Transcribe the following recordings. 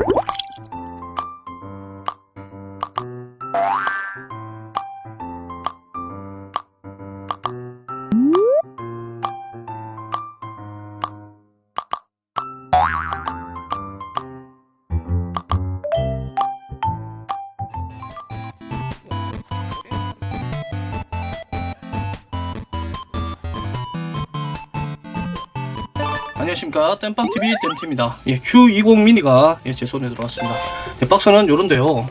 you 안녕하십니까. 땜빵TV 땜티입니다. 예, Q20 미니가 예, 제 손에 들어왔습니다. 예, 박스는 요런데요.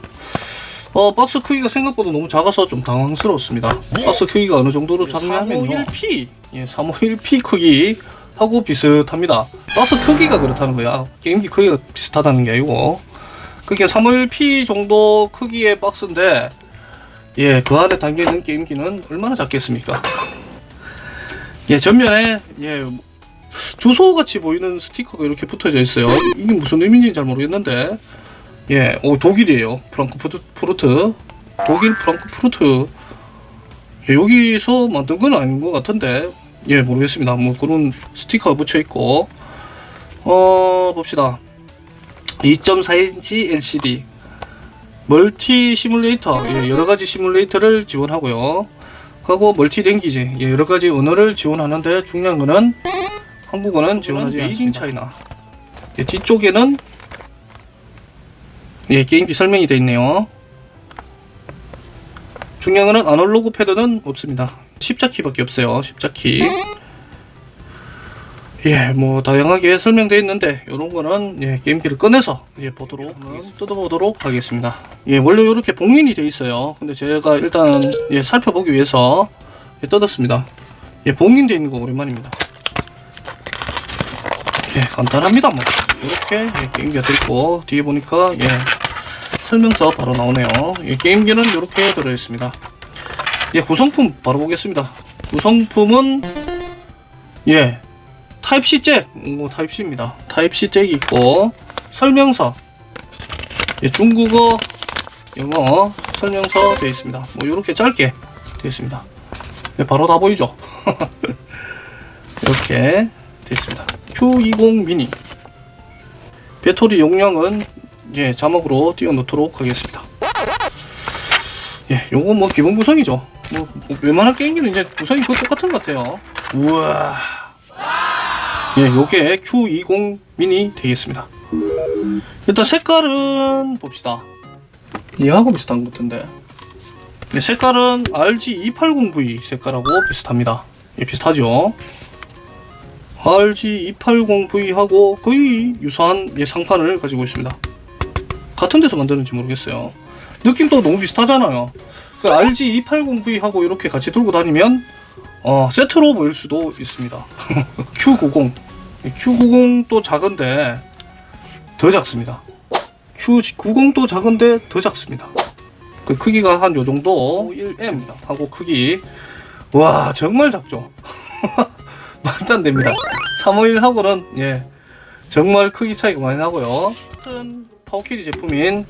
어, 박스 크기가 생각보다 너무 작아서 좀 당황스러웠습니다. 박스 크기가 어느 정도로 작냐면요 351P 예, 351P 크기 하고 비슷합니다. 박스 크기가 그렇다는 거야. 게임기 크기가 비슷하다는 게 아니고. 그게 351P 정도 크기의 박스인데 예, 그 안에 담겨있는 게임기는 얼마나 작겠습니까? 예, 전면에 예, 주소 같이 보이는 스티커가 이렇게 붙어져 있어요. 이게 무슨 의미인지 잘 모르겠는데, 예, 오 독일이에요. 프랑크푸르트, 독일 프랑크푸르트. 예, 여기서 만든 건 아닌 것 같은데, 예, 모르겠습니다. 뭐 그런 스티커가 붙여 있고, 어 봅시다. 2.4인치 LCD, 멀티 시뮬레이터, 예, 여러 가지 시뮬레이터를 지원하고요. 하고 멀티 랭귀지, 예, 여러 가지 언어를 지원하는데 중요한 거는 한국어는 지원하지 않습니다. 차이나. 예, 뒤쪽에는 예, 게임기 설명이 되어 있네요. 거는 아날로그 패드는 없습니다. 십자키밖에 없어요. 십자키. 예, 뭐 다양하게 설명되어 있는데 이런 거는 예, 게임기를 꺼내서 예, 보도록 뜯어보도록 하겠습니다. 예, 원래 이렇게 봉인이 되어 있어요. 근데 제가 일단 예, 살펴보기 위해서 예, 뜯었습니다. 예, 봉인되어 있는 거 오랜만입니다. 예, 간단합니다. 뭐 이렇게 예, 게임기가 들고 뒤에 보니까 예, 설명서 바로 나오네요. 예, 게임기는 이렇게 들어 있습니다. 예, 구성품 바로 보겠습니다. 구성품은 예, 타입 C 잭, 오, 타입 C입니다. 타입 C 잭이 있고 설명서, 예, 중국어, 영어 설명서 되어 있습니다. 뭐 이렇게 짧게 되어 있습니다. 예, 바로 다 보이죠? 이렇게 되어 있습니다. Q20 미니 배터리 용량은 예, 자막으로 띄워놓도록 하겠습니다. 예, 요거 뭐 기본 구성이죠. 뭐, 뭐 웬만한 게임기는 이제 구성이 그 똑같은 것 같아요. 우와. 예, 요게 Q20 미니 되겠습니다. 일단 색깔은 봅시다. 얘하고 비슷한 것 같은데. 네, 색깔은 RG280V 색깔하고 비슷합니다. 예, 비슷하죠? RG280V하고 거의 유사한 예, 상판을 가지고 있습니다. 같은 데서 만드는지 모르겠어요. 느낌도 너무 비슷하잖아요. 그 RG280V하고 이렇게 같이 들고 다니면 어, 세트로 보일 수도 있습니다. Q90. Q90도 작은데 더 작습니다. Q90도 작은데 더 작습니다. 그 크기가 한 요 정도 1M입니다. 하고 크기 와 정말 작죠. 말도 안 됩니다. 351 하고는 예 정말 크기 차이가 많이 나고요. 같은 파워키리 제품인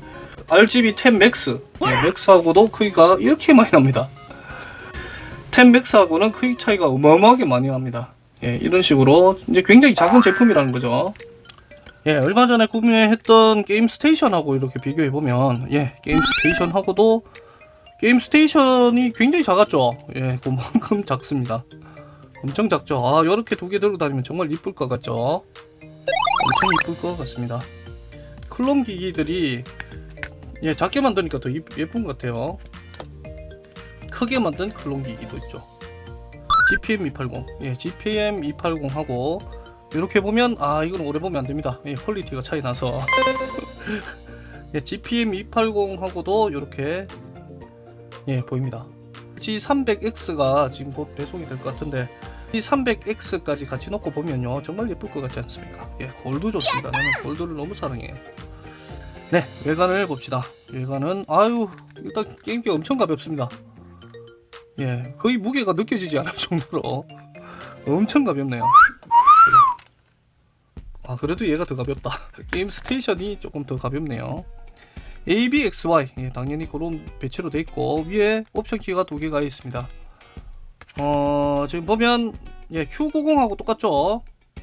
RGB 10 Max 예, 맥스하고도 크기가 이렇게 많이 납니다. 10 Max하고는 크기 차이가 어마어마하게 많이 납니다. 예, 이런 식으로 이제 굉장히 작은 제품이라는 거죠. 예, 얼마 전에 구매했던 게임 스테이션하고 이렇게 비교해 보면 예, 게임 스테이션하고도 게임 스테이션이 굉장히 작았죠. 예, 그만큼 작습니다. 엄청 작죠. 아, 이렇게 두 개 들고 다니면 정말 이쁠 것 같죠. 엄청 이쁠 것 같습니다. 클론 기기들이 예, 작게 만드니까 더 이- 예쁜 것 같아요. 크게 만든 클론 기기도 있죠. GPM 280, 예, GPM 280 하고 이렇게 보면 아 이건 오래 보면 안 됩니다. 예, 퀄리티가 차이 나서 예, GPM 280 하고도 이렇게 예 보입니다. G300X가 지금 곧 배송이 될 것 같은데 G300X까지 같이 놓고 보면요 정말 예쁠 것 같지 않습니까? 예, 골드 좋습니다. 나는 골드를 너무 사랑해. 네, 외관을 봅시다. 외관은 아유 일단 게임기가 엄청 가볍습니다. 예, 거의 무게가 느껴지지 않을 정도로 엄청 가볍네요. 아 그래도 얘가 더 가볍다. 게임 스테이션이 조금 더 가볍네요. ABXY 예, 당연히 그런 배치로 돼 있고 위에 옵션 키가 두 개가 있습니다. 어 지금 보면 예 Q90하고 똑같죠.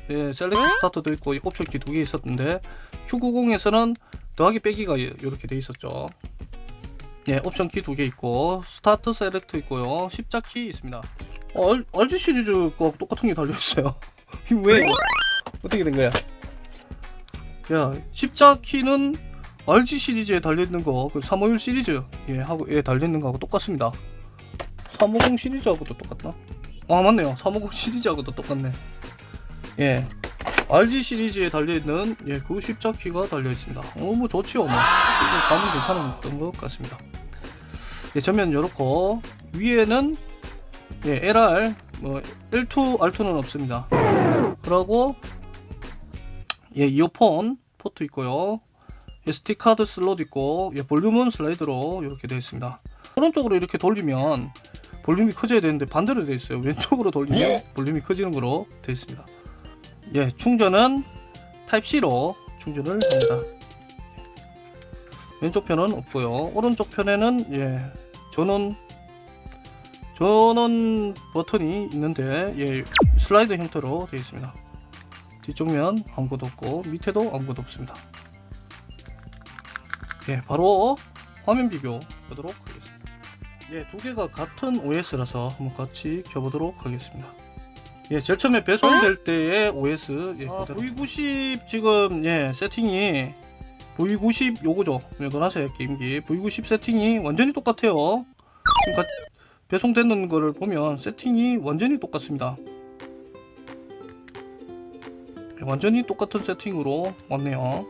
예 셀렉트 스타트도 있고 옵션 키 두 개 있었는데 Q90에서는 더하기 빼기가 이렇게 돼 있었죠. 예, 옵션 키 두 개 있고 스타트 셀렉트 있고요. 십자 키 있습니다. 어, RG 시리즈 거 똑같은 게 달려 있어요. 왜 이거? 어떻게 된 거야? 야, 십자 키는 RG 시리즈에 달려 있는 거, 그 351 시리즈 예 하고 예 달려 있는 거하고 똑같습니다. 350 시리즈하고도 똑같나? 아 맞네요. 350 시리즈하고도 똑같네. 예, RG 시리즈에 달려있는 예, 그 십자 키가 달려있습니다. 어, 뭐 좋지요, 뭐. 감은 괜찮았던 것 같습니다. 예, 전면 요렇고, 위에는 예, LR, 뭐, L2, R2는 없습니다. 그리고, 예, 이어폰 포트 있고요. SD 카드 슬롯 있고, 예, 볼륨은 슬라이드로 이렇게 되어 있습니다. 오른쪽으로 이렇게 돌리면 볼륨이 커져야 되는데 반대로 되어 있어요. 왼쪽으로 돌리면 볼륨이 커지는 거로 되어 있습니다. 예, 충전은 타입C로 충전을 합니다. 왼쪽 편은 없고요. 오른쪽 편에는 예, 전원 전원 버튼이 있는데 예, 슬라이드 형태로 되어 있습니다. 뒤쪽면 아무것도 없고 밑에도 아무것도 없습니다. 예, 바로 화면 비교 보도록 하겠습니다. 예, 두 개가 같은 OS라서 한번 같이 켜보도록 하겠습니다. 예, 제일 처음에 배송될 때의 OS 예, 아, V90 지금 예 세팅이 V90 요거죠. 예, 노란색 게임기. V90 세팅이 완전히 똑같아요. 가- 배송되는 거를 보면 세팅이 완전히 똑같습니다. 예, 완전히 똑같은 세팅으로 왔네요.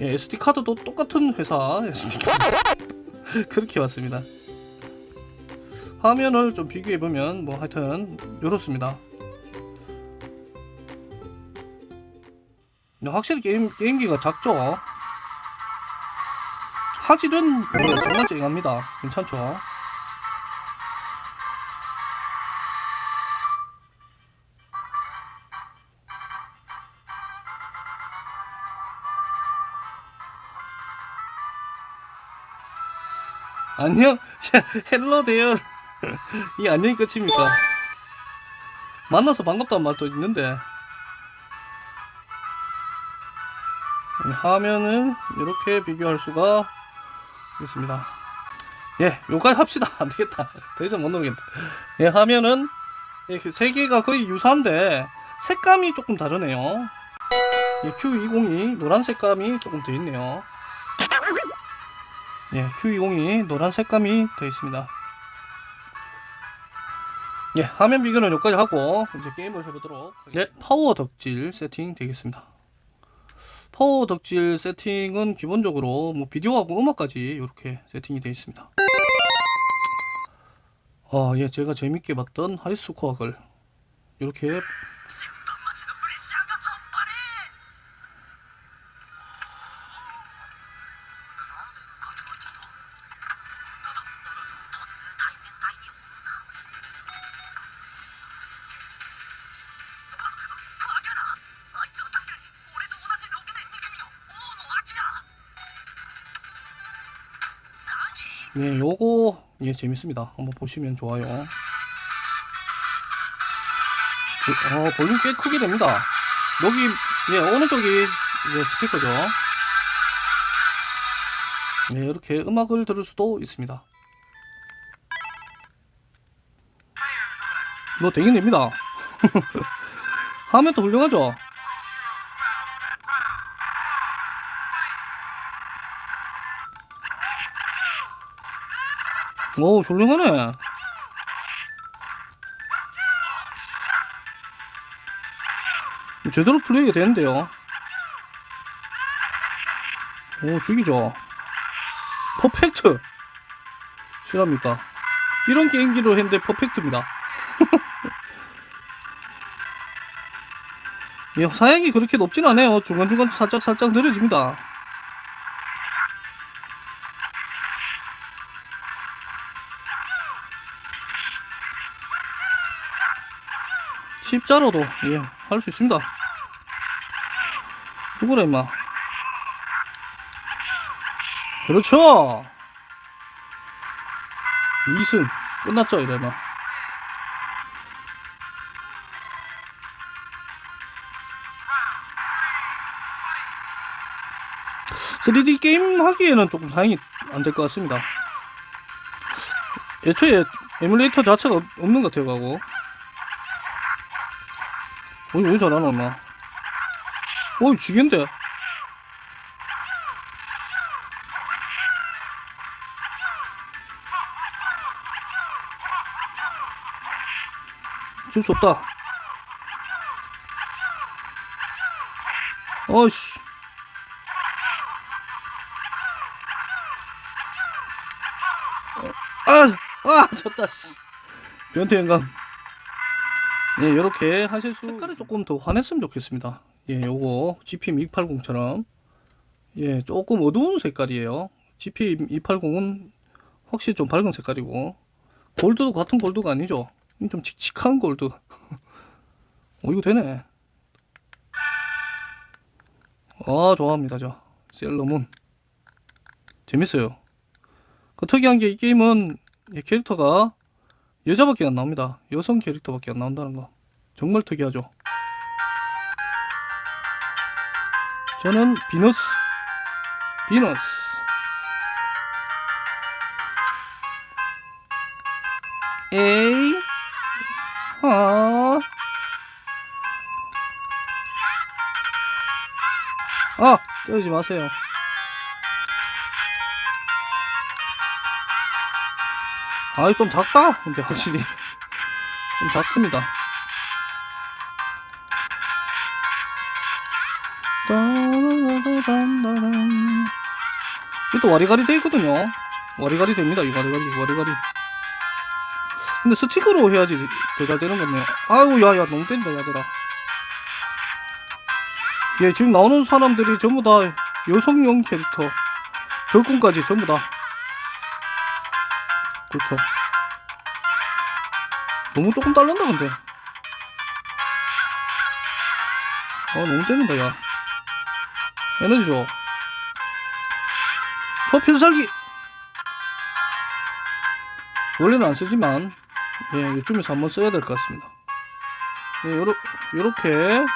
예, SD 카드도 똑같은 회사 SD 카드. 그렇게 왔습니다 화면을 좀 비교해 보면 뭐 하여튼 이렇습니다. 확실히 게임 게임기가 작죠. 화질은 뭐 정말 쨍합니다. 괜찮죠. 안녕 헬로 대열 이 안녕이 끝입니까? 만나서 반갑다는 말도 있는데 이 화면을 이렇게 비교할 수가 있습니다. 예, 요까지 합시다. 안 되겠다. 더 이상 못 넘겠다. 예, 화면은 예, 그세 개가 거의 유사한데 색감이 조금 다르네요. 예, Q20이 노란 색감이 조금 더 있네요. 예, Q20이 노란 색감이 더 있습니다. 예, 화면 비교는 여기까지 하고 이제 게임을 해보도록 하겠습니다. 예, 파워 덕질 세팅 되겠습니다. 파워 덕질 세팅은 기본적으로 뭐 비디오하고 음악까지 이렇게 세팅이 되어 있습니다. 아, 예, 제가 재밌게 봤던 하이스코어കൾ 이렇게 예, 요거 예 재밌습니다. 한번 보시면 좋아요. 보- 어, 볼륨 꽤 크게 됩니다. 여기 예 오른쪽이 이제 스피커죠. 네, 이렇게 음악을 들을 수도 있습니다. 뭐 되긴 됩니다. 화면도 훌륭하죠. 오, 훌륭하네. 제대로 플레이가 되는데요. 오, 죽이죠. 퍼펙트! 실합니까? 이런 게임기로 했는데 퍼펙트입니다. 예, 사양이 그렇게 높진 않아요. 중간중간 살짝 살짝 느려집니다. 십자로도 예, 할 수 있습니다. 누구래 임마. 그렇죠. 2승 끝났죠 이러면. 3D 게임 하기에는 조금 사양이 안 될 것 같습니다. 애초에 에뮬레이터 자체가 없- 없는 것 같아요, 가고. 왜 잘하나, 엄마? 어이, 지긴데? 줄수 없다. 어이씨. 아, 아, 졌다. 씨. 변태 영감. 예, 이렇게 하실 수. 색깔이 조금 더 환했으면 좋겠습니다. 예, 요거 GPM 280처럼 예, 조금 어두운 색깔이에요. GPM 280은 확실히 좀 밝은 색깔이고 골드도 같은 골드가 아니죠. 이좀 칙칙한 골드. 어, 이거 되네. 아, 좋아합니다, 저. 셀러문. 재밌어요. 그 특이한 게 이 게임은 이 캐릭터가 여자밖에 안 나옵니다. 여성 캐릭터밖에 안 나온다는 거. 정말 특이하죠. 저는 비너스. 비너스. 에이. 아. 아, 때리지 마세요. 아이 좀 작다? 근데 확실히. 좀 작습니다. 이것도 와리가리 돼 있거든요. 와리가리 됩니다 이 와리가리 와리가리. 근데 스틱으로 해야지 더 잘 되는 건데. 아유 야야 너무 뗀다 야들아. 예 지금 나오는 사람들이 전부 다 여성용 캐릭터. 적군까지 전부 다 그렇죠. 너무 조금 딸린다 근데. 아 너무 때린다 야. 에너지 줘. 저 필살기. 원래는 안 쓰지만 예 요즘에서 한번 써야 될 것 같습니다. 예 요러 요렇게.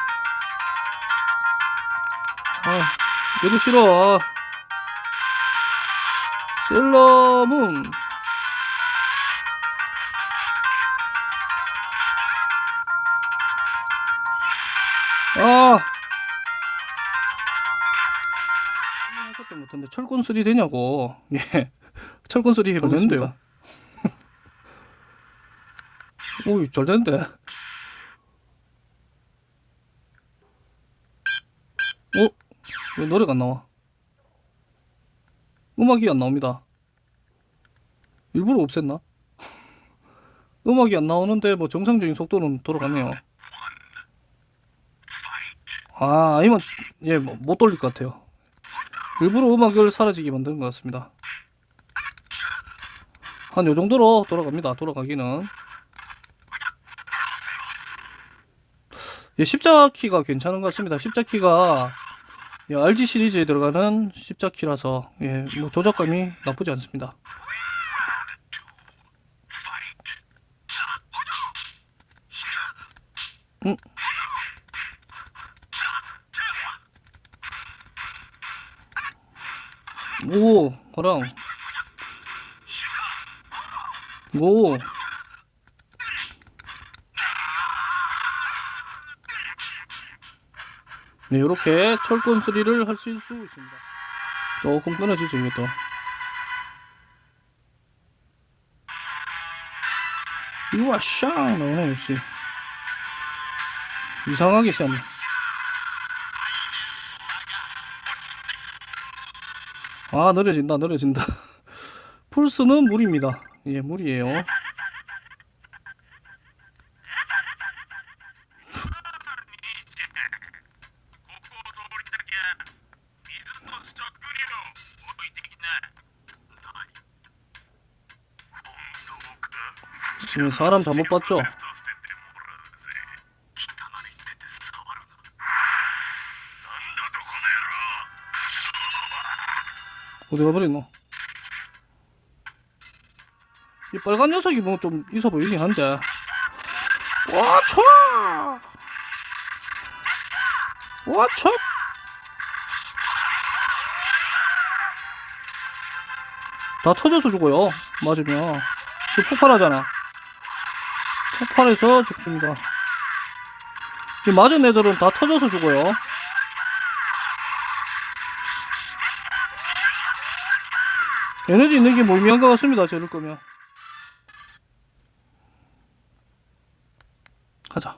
아 얘도 싫어. 셀러문. 아. 하셨던 못한데 철권 3 되냐고. 예. 철권 3 해보는데요. 오이 잘 되는데. 어? 왜 노래가 안 나와? 음악이 안 나옵니다. 일부러 없앴나? 음악이 안 나오는데 뭐 정상적인 속도는 돌아가네요. 아, 아니면 예, 뭐, 못 돌릴 것 같아요. 일부러 음악을 사라지게 만든 것 같습니다. 한 요 정도로 돌아갑니다. 돌아가기는. 예, 십자키가 괜찮은 것 같습니다. 십자키가 예, RG 시리즈에 들어가는 십자키라서 예, 뭐 조작감이 나쁘지 않습니다. 오, 호랑. 오. 네, 이렇게 철권 3를 할 수 있습니다. 조금 끊어지죠, 이것도. 이와 샹! 나오네, 역시. 이상하게 샹. 아, 느려진다, 느려진다. 풀스는 물입니다. 예, 물이에요. 예, 사람 잘못 봤죠? 어디 가버렸노? 이 빨간 녀석이 뭐 좀 있어 보이긴 한데. 와, 쳐! 와, 쳐! 다 터져서 죽어요. 맞으면. 그 폭발하잖아. 폭발해서 죽습니다. 이 맞은 애들은 다 터져서 죽어요. 에너지 있는 게 몰미한 것 같습니다. 저럴 거면. 가자.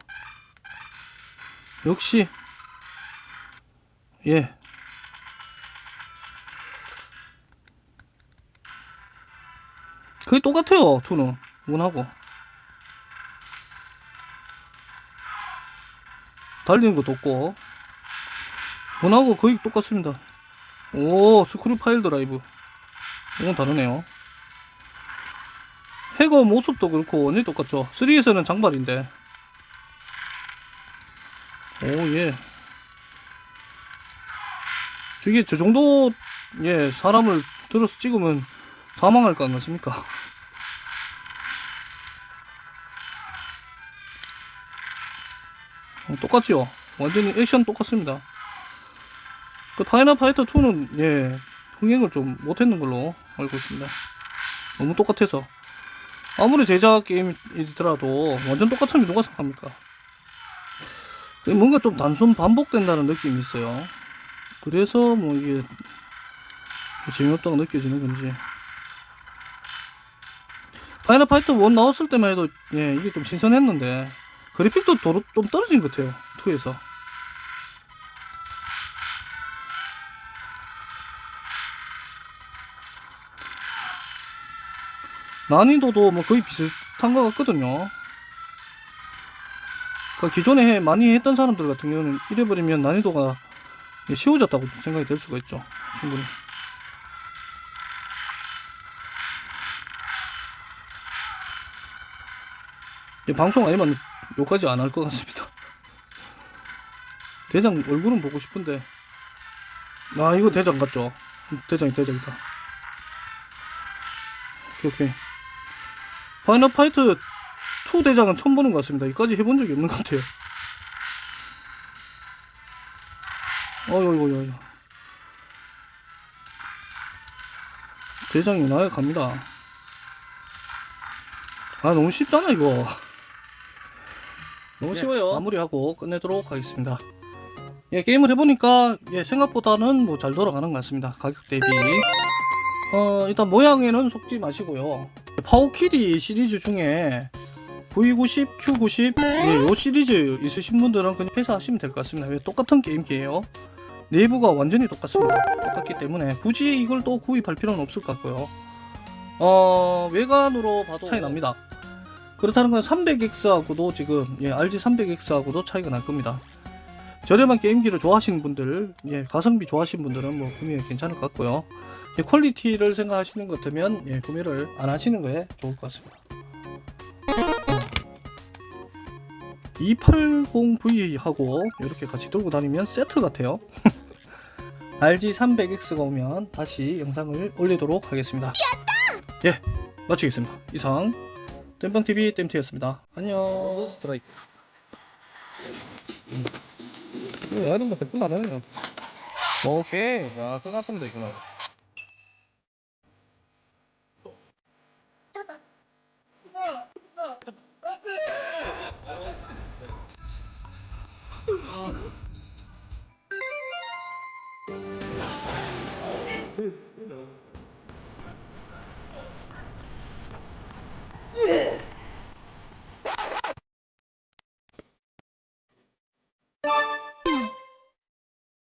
역시. 예. 거의 똑같아요. 투는. 원하고. 달리는 것도 없고. 원하고 거의 똑같습니다. 오, 스크류 파일 드라이브. 이건 다르네요. 해거 모습도 그렇고 완전히 똑같죠. 3에서는 장발인데. 오, 예. 저게 저 정도, 예, 사람을 들어서 찍으면 사망할 거 아니겠습니까? 어, 똑같지요? 완전히 액션 똑같습니다. 그 파이널 파이터 2는, 예, 흥행을 좀 못했는 걸로 알고 있습니다. 너무 똑같아서. 아무리 대작 게임이더라도 완전 똑같으면 누가 생각합니까? 뭔가 좀 단순 반복된다는 느낌이 있어요. 그래서 뭐 이게 재미없다고 느껴지는 건지. 파이널 파이터 1 나왔을 때만 해도 예 이게 좀 신선했는데 그래픽도 도로, 좀 떨어진 것 같아요 2에서 난이도도 뭐 거의 비슷한 것 같거든요 그 기존에 해- 많이 했던 사람들 같은 경우는 이래버리면 난이도가 예, 쉬워졌다고 생각이 될 수가 있죠 충분히 이 방송 아니면 욕까지 안 할 것 같습니다. 대장 얼굴은 보고 싶은데. 아, 이거 대장 같죠? 대장이 대장이다. 오케이, 오케이. 파이널 파이트 2 대장은 처음 보는 것 같습니다. 이까지 해본 적이 없는 것 같아요. 어이구, 어이구. 대장이 나에 갑니다. 아, 너무 쉽잖아, 이거. 너무 예, 쉬워요. 마무리하고 끝내도록 하겠습니다. 예, 게임을 해보니까 예, 생각보다는 뭐 잘 돌아가는 것 같습니다. 가격 대비. 어, 일단 모양에는 속지 마시고요. 파워키리 시리즈 중에 V90, Q90, 예, 요 시리즈 있으신 분들은 그냥 회사하시면 될 것 같습니다. 왜 똑같은 게임기예요. 내부가 완전히 똑같습니다. 똑같기 때문에 굳이 이걸 또 구입할 필요는 없을 것 같고요. 어, 외관으로 봐도 차이 납니다. 그렇다는 건 300X하고도 지금 예, RG 300X하고도 차이가 날 겁니다. 저렴한 게임기를 좋아하시는 분들, 예, 가성비 좋아하시는 분들은 뭐 구매 괜찮을 것 같고요. 예, 퀄리티를 생각하시는 것 같으면 예, 구매를 안 하시는 게 좋을 것 같습니다. 280V하고 이렇게 같이 들고 다니면 세트 같아요. RG 300X가 오면 다시 영상을 올리도록 하겠습니다. 예, 마치겠습니다. 이상 땜빵TV 땜티였습니다. 안녕 스트라이크 왜 하는 거 백분 안 하네요 오케이 야 끝났습니다 이거 Oh. no.